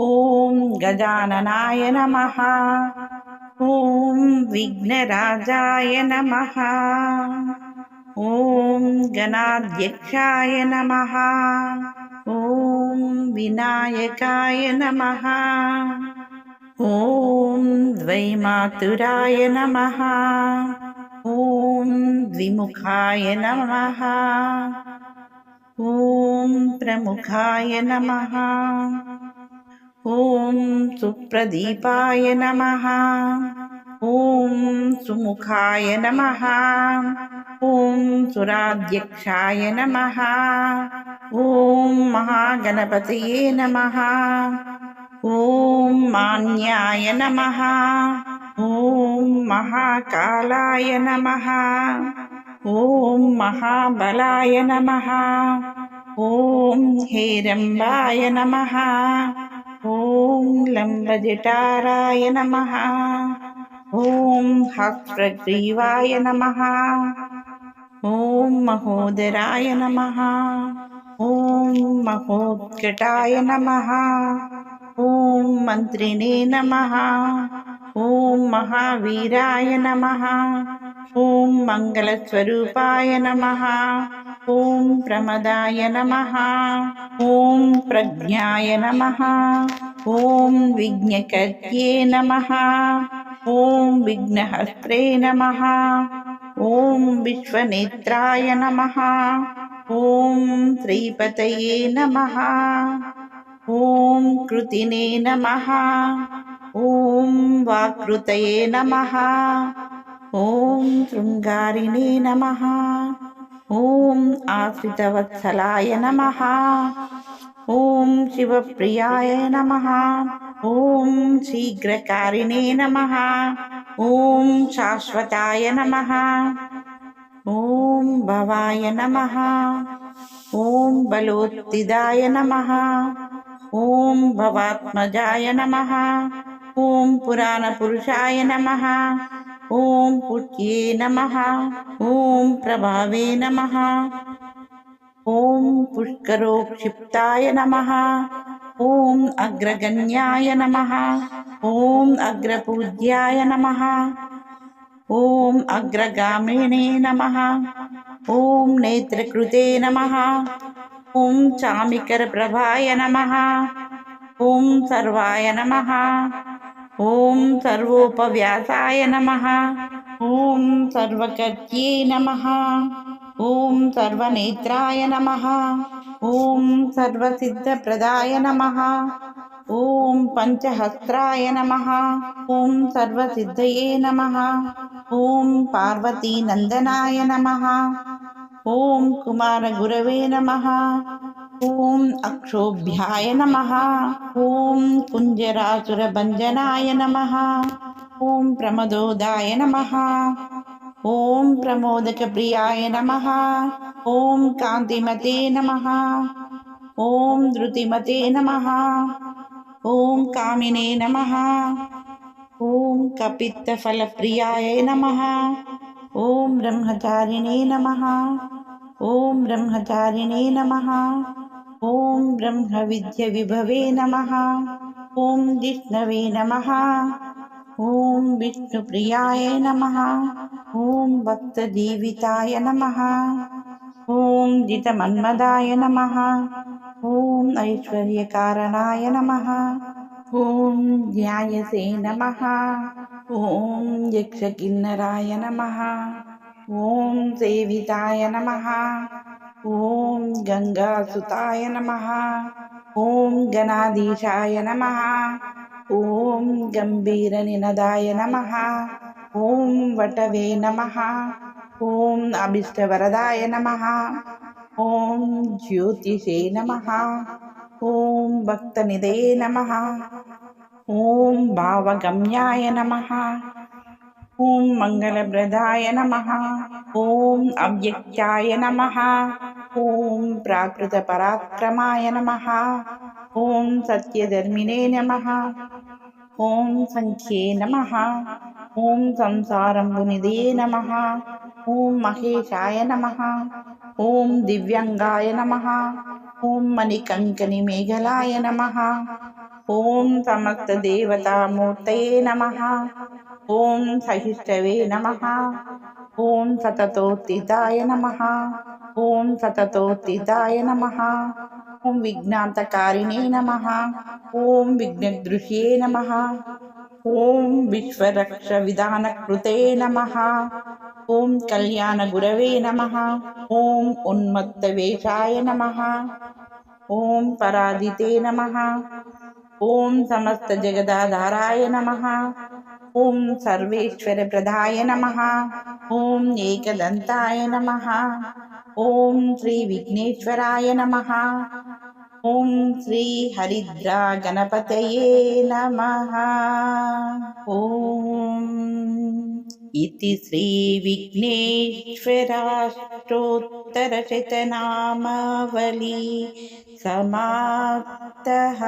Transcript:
ॐ गजाननाय नमः ॐ विघ्नराजाय नमः ॐ गणाध्यक्षाय नमः ॐ विनायकाय नमः ॐ द्वैमातुराय नमः ॐ द्विमुखाय नमः ॐ प्रमुखाय नमः ॐ सुप्रदीपाय नमः ॐ सुमुखाय नमः ॐ सुराध्यक्षाय नमः ॐ महागणपतये नमः ॐ मान्याय नमः ॐ महाकालाय नमः ॐ महाबलाय नमः ॐ हेरम्बाय नमः ॐ लम्बजटाराय नमः। ॐ हस्रग्रीवाय नमः। ॐ महोदराय नमः। ॐ महोद्घटाय नमः। ॐ मन्त्रिणे नमः। ॐ महावीराय नमः। ॐ मङ्गलस्वरूपाय नमः ॐ प्रमदाय नमः ॐ प्रज्ञाय नमः ॐ विघ्नकर्त्ये नमः ॐ विघ्नहस्त्रे नमः ॐ विश्वनेत्राय नमः ॐ श्रीपतये नमः ॐ कृतिने नमः ॐ वाकृतये नमः ॐ शृङ्गारिणे नमः ॐ आश्रितवत्सलाय नमः। ॐ शिवप्रियाय नमः। ॐ शीघ्रकारिणे नमः। ॐ शाश्वताय नमः। ॐ भवाय नमः। ॐ बलोत्तिदाय नमः। ॐ भवात्मजाय नमः। ॐ पुराणपुरुषाय नमः। ॐ पुट्ये नमः ॐ प्रभावे नमः ॐ पुष्करोक्षिप्ताय नमः ॐ अग्रगण्याय नमः ॐ अग्रपूज्याय नमः ॐ अग्रगामिणे नमः ॐ नेत्रकृते नमः ॐ चामिकरप्रभाय नमः ॐ सर्वाय नमः। ఓం సర్వోపవ్యాసాయ నమ. ఓం సర్వకర్త్యే నమ. ఓం సర్వనేత్రాయ నమ. ఓం సర్వసిద్ధప్రదాయ నమ. ఓం పంచహస్త్రాయ నమ. ఓం సర్వసిద్ధయే నమ. ఓం పార్వతీనందనాయ నమ. ఓం కుమారగురవే నమ. ॐ अक्षोभ्याय नमः, ॐ कुञ्जरासुरभञ्जनाय नमः, ॐ प्रमदोदाय नमः, ॐ प्रमोदकप्रियाय नमः, ॐ कान्तिमते नमः, ॐ धृतिमते नमः, ॐ कामिने नमः, ॐ कपित्तफलप्रियाय नमः, ॐ ब्रह्मचारिणे नमः, ॐ ब्रह्मचारिणे नमः ॐ ब्रह्मविद्यविभवे नमः। ॐ विष्णवे नमः। ॐ विष्णुप्रियाय नमः। ॐ भक्तजीविताय नमः। ॐ जितमन्मदाय नमः। ॐ ऐश्वर्यकारणाय नमः। ॐ ध्यायसे नमः। ॐ यक्षकिन्नराय नमः। ॐ सेविताय नमः ॐ गङ्गासुताय नमः। ॐ गणाधीशाय नमः। ॐ गम्भीरनिनदाय नमः। ॐ वटवे नमः। ॐ अभीष्टवरदाय नमः। ॐ ज्योतिषे नमः। ॐ भक्तनिधये नमः। ॐ भावगम्याय नमः ॐ मङ्गलप्रदाय नमः। ॐ अव्यक्त्याय नमः। ॐ प्राकृतपराक्रमाय नमः। ॐ सत्यधर्मिणे नमः। ॐ सङ्ख्ये नमः। ॐ संसारम्बुनिधे नमः। ॐ महेशाय नमः। ॐ दिव्यङ्गाय नमः। ॐ मणिकङ्कणिमेघलाय नमः। ॐ समस्तदेवतामूर्तये नमः ఓం సహిష్టవే నమ. ఓం సతతోత్తిదాయ నమ. ఓం సతతోత్తిదాయ నమ. ఓం విఘ్నాంతకారిణే నమ. ఓం విఘ్నదృశ్యే నమ. ఓం విశ్వరక్ష విధానకృతే నమ. ఓం కళ్యాణగురవే నమ. ఓం ఉన్మత్తవేషాయ నమ. ఓం పరాజితే నమ. ఓం సమస్త జగదాధారాయ నమ. ॐ सर्वेश्वरप्रदाय नमः। ॐ एकदन्ताय नमः। ॐ श्रीविघ्नेश्वराय नमः। ॐ श्रीहरिद्रा गणपतये नमः। ॐ इति श्रीविघ्नेश्वराष्टोत्तरशतनामावली समाप्तः